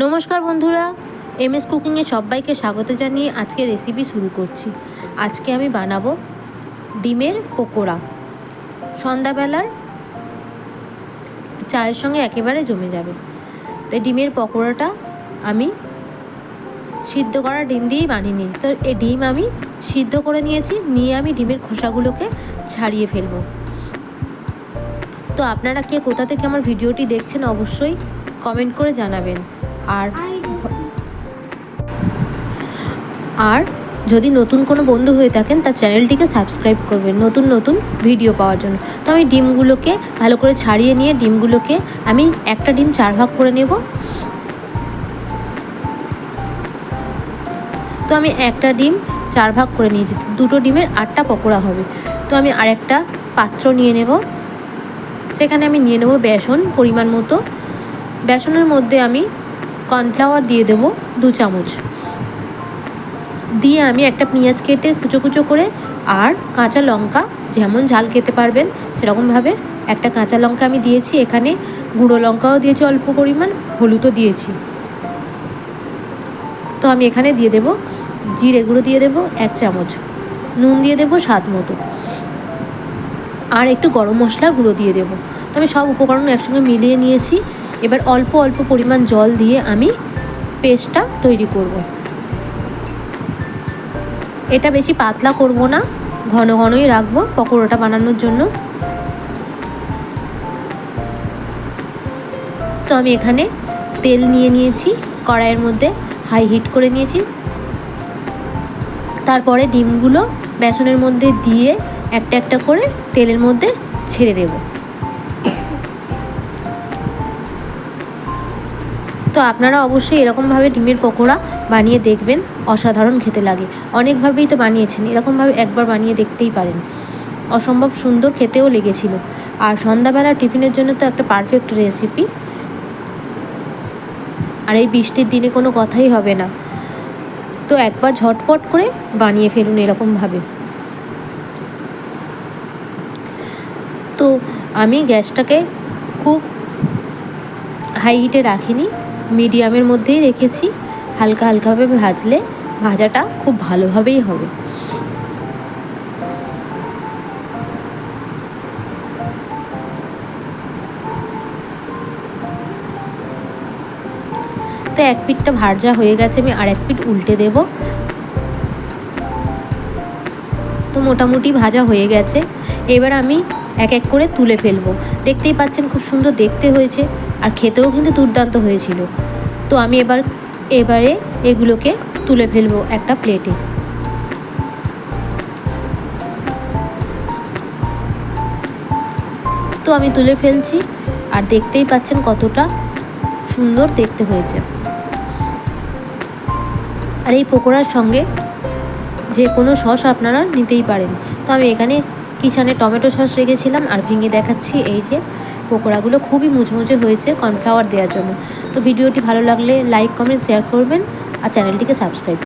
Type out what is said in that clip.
নমস্কার বন্ধুরা M S কুকিংয়ে সবাইকে স্বাগত জানিয়ে আজকে রেসিপি শুরু করছি। আজকে আমি বানাবো ডিমের পকোড়া। সন্ধ্যাবেলার চায়ের সঙ্গে একেবারে জমে যাবে। তাই ডিমের পকোড়াটা আমি সিদ্ধ করা ডিম দিয়েই বানিয়ে নিয়েছি। তো এই ডিম আমি সিদ্ধ করে নিয়েছি, নিয়ে আমি ডিমের খোসাগুলোকে ছাড়িয়ে ফেলব। তো আপনারা কে, কোথা থেকে আমার ভিডিওটি দেখছেন অবশ্যই কমেন্ট করে জানাবেন। আর আর যদি নতুন কোনো বন্ধু হয়ে থাকেন, তার চ্যানেলটিকে সাবস্ক্রাইব করবেন নতুন নতুন ভিডিও পাওয়ার জন্য। তো আমি ডিমগুলোকে ভালো করে ছাড়িয়ে নিয়ে ডিমগুলোকে আমি একটা ডিম চার ভাগ করে নেব। তো আমি একটা ডিম চার ভাগ করে নিয়েছি। দুটো ডিমের আটটা পকোড়া হবে। তো আমি আরেকটা পাত্র নিয়ে নেব। সেখানে আমি নিয়ে নেব বেসন পরিমাণ মতো। বেসনের মধ্যে আমি কর্নফ্লাওয়ার দিয়ে দেবো দু চামচ। দিয়ে আমি একটা পেঁয়াজ কেটে কুচো কুচো করে আর কাঁচা লঙ্কা যেমন ঝাল খেতে পারবেন সেরকমভাবে একটা কাঁচা লঙ্কা আমি দিয়েছি। এখানে গুঁড়ো লঙ্কাও দিয়েছি অল্প পরিমাণ, হলুদও দিয়েছি। তো আমি এখানে দিয়ে দেব জিরে গুঁড়ো দিয়ে দেব এক চামচ, নুন দিয়ে দেব স্বাদ মতো। আর একটু গরম মশলার গুঁড়ো দিয়ে দেবো। তো আমি সব উপকরণ একসঙ্গে মিলিয়ে নিয়েছি। এবার অল্প অল্প পরিমাণ জল দিয়ে আমি পেস্টটা তৈরি করব। এটা বেশি পাতলা করব না, ঘন ঘনই রাখব পকোড়াটা বানানোর জন্য। তো আমি এখানে তেল নিয়ে নিয়েছি, কড়াইয়ের মধ্যে হাই হিট করে নিয়েছি। তারপরে ডিমগুলো বেসনের মধ্যে দিয়ে একটা একটা করে তেলের মধ্যে ছেড়ে দেবো। তো আপনারা অবশ্যই এরকমভাবে ডিমের পকোড়া বানিয়ে দেখবেন, অসাধারণ খেতে লাগে। অনেকভাবেই তো বানিয়েছেন, এরকমভাবে একবার বানিয়ে দেখতেই পারেন। অসম্ভব সুন্দর খেতেও লেগেছিল। আর সন্ধ্যাবেলা টিফিনের জন্য তো একটা পারফেক্ট রেসিপি আর এই বৃষ্টির দিনে কোনো কথাই হবে না। তো একবার ঝটপট করে বানিয়ে ফেলুন এরকমভাবে। তো আমি গ্যাসটাকে খুব হাই হিটে রাখিনি। মিডিয়ামের মধ্যেই রেখেছি। হালকা হালকাভাবে ভাজলে ভাজাটা খুব ভালোভাবেই হবে। তো এক পিঠটা ভাজা হয়ে গেছে, আমি আর এক পিঠ উল্টে দেব। তো মোটামুটি ভাজা হয়ে গেছে। এবার আমি এক এক করে তুলে ফেলব। দেখতেই পাচ্ছেন খুব সুন্দর দেখতে হয়েছে, আর খেতেও কিন্তু দুর্দান্ত হয়েছিল। তো আমি এবার, এবারে এগুলোকে তুলে ফেলব একটা প্লেটে তো আমি তুলে ফেলছি, আর দেখতেই পাচ্ছেন কতটা সুন্দর দেখতে হয়েছে। আর এই পকোড়ার সঙ্গে যে কোনো সস আপনারা নিতেই পারেন। তো আমি এখানে কিষানে টমেটো সস রেখেছিলাম আর ভেঙে দেখাচ্ছি এই যে পকোড়াগুলো খুবই মুচমুচে হয়েছে কর্নফ্লাওয়ার দেওয়ার জন্য। তো ভিডিওটি ভালো লাগলে লাইক কমেন্ট শেয়ার করবেন আর চ্যানেলটিকে সাবস্ক্রাইব